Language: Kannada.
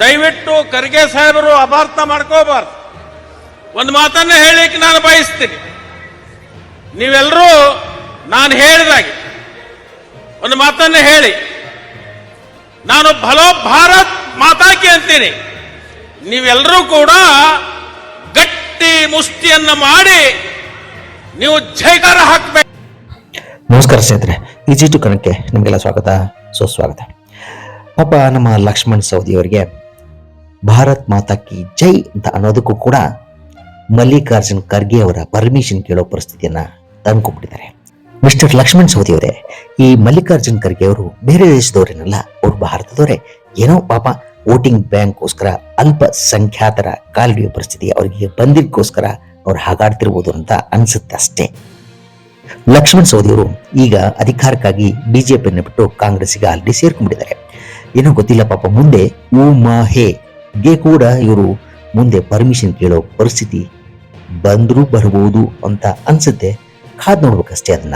ದಯವಿಟ್ಟು ಖರ್ಗೆ ಸಾಹೇಬರು ಅಪಾರ್ಥ ಮಾಡ್ಕೋಬಾರ್ದು. ಒಂದು ಮಾತನ್ನ ಹೇಳಿಕ್ಕೆ ನಾನು ಬಯಸ್ತೀನಿ. ನೀವೆಲ್ಲರೂ ನಾನು ಹೇಳಿದಾಗೆ ಒಂದು ಮಾತನ್ನ ಹೇಳಿ. ನಾನು ಭಲೋ ಭಾರತ್ ಮಾತಾಕಿ ಅಂತೀನಿ. ನೀವೆಲ್ಲರೂ ಕೂಡ ಗಟ್ಟಿ ಮುಷ್ಟಿಯನ್ನು ಮಾಡಿ ನೀವು ಜೈಕಾರ ಹಾಕಬೇಕು. ನಮಸ್ಕಾರ ಸ್ನೇಹಿತರೆ, ಈ ಟು ಕಣಕ್ಕೆ ನಿಮಗೆಲ್ಲ ಸ್ವಾಗತ, ಸುಸ್ವಾಗತ. ಪಾಪ ನಮ್ಮ ಲಕ್ಷ್ಮಣ್ ಸವದಿಯವರಿಗೆ ಭಾರತ್ ಮಾತಾ ಕಿ ಜೈ ಅಂತ ಅನ್ನೋದಕ್ಕೂ ಕೂಡ ಮಲ್ಲಿಕಾರ್ಜುನ್ ಖರ್ಗೆ ಅವರ ಪರ್ಮಿಷನ್ ಕೇಳೋ ಪರಿಸ್ಥಿತಿಯನ್ನ ತಂದ್ಕೊಂಡ್ಬಿಟ್ಟಿದ್ದಾರೆ. ಮಿಸ್ಟರ್ ಲಕ್ಷ್ಮಣ್ ಸವದಿ ಅವರೇ, ಈ ಮಲ್ಲಿಕಾರ್ಜುನ್ ಖರ್ಗೆ ಅವರು ಬೇರೆ ದೇಶದವರೇನಲ್ಲ, ಅವರು ಭಾರತದವರೇ. ಏನೋ ಪಾಪ ವೋಟಿಂಗ್ ಬ್ಯಾಂಕ್ಗೋಸ್ಕರ ಅಲ್ಪಸಂಖ್ಯಾತರ ಕಾಲಿಡಿಯೋ ಪರಿಸ್ಥಿತಿ ಅವರಿಗೆ ಬಂದಿದ್ದಕ್ಕೋಸ್ಕರ ಅವ್ರು ಹಾಗಾಡ್ತಿರ್ಬೋದು ಅಂತ ಅನ್ಸುತ್ತೆ ಅಷ್ಟೇ. ಲಕ್ಷ್ಮಣ್ ಸೌಧಿಯವರು ಈಗ ಅಧಿಕಾರಕ್ಕಾಗಿ ಬಿಜೆಪಿಯನ್ನು ಬಿಟ್ಟು ಕಾಂಗ್ರೆಸ್ಗೆ ಆಲ್ರೆಡಿ ಸೇರ್ಕೊಂಡಿದ್ದಾರೆ ಏನೋ ಗೊತ್ತಿಲ್ಲ ಪಾಪ, ಮುಂದೆ ಉಮಹೆ ಗೆ ಕೂಡ ಇವರು ಮುಂದೆ ಪರ್ಮಿಷನ್ ಕೇಳೋ ಪರಿಸ್ಥಿತಿ ಬಂದರೂ ಬರಬಹುದು ಅಂತ ಅನ್ಸುತ್ತೆ. ಕಾದ್ ನೋಡ್ಬೇಕಷ್ಟೇ ಅದನ್ನ.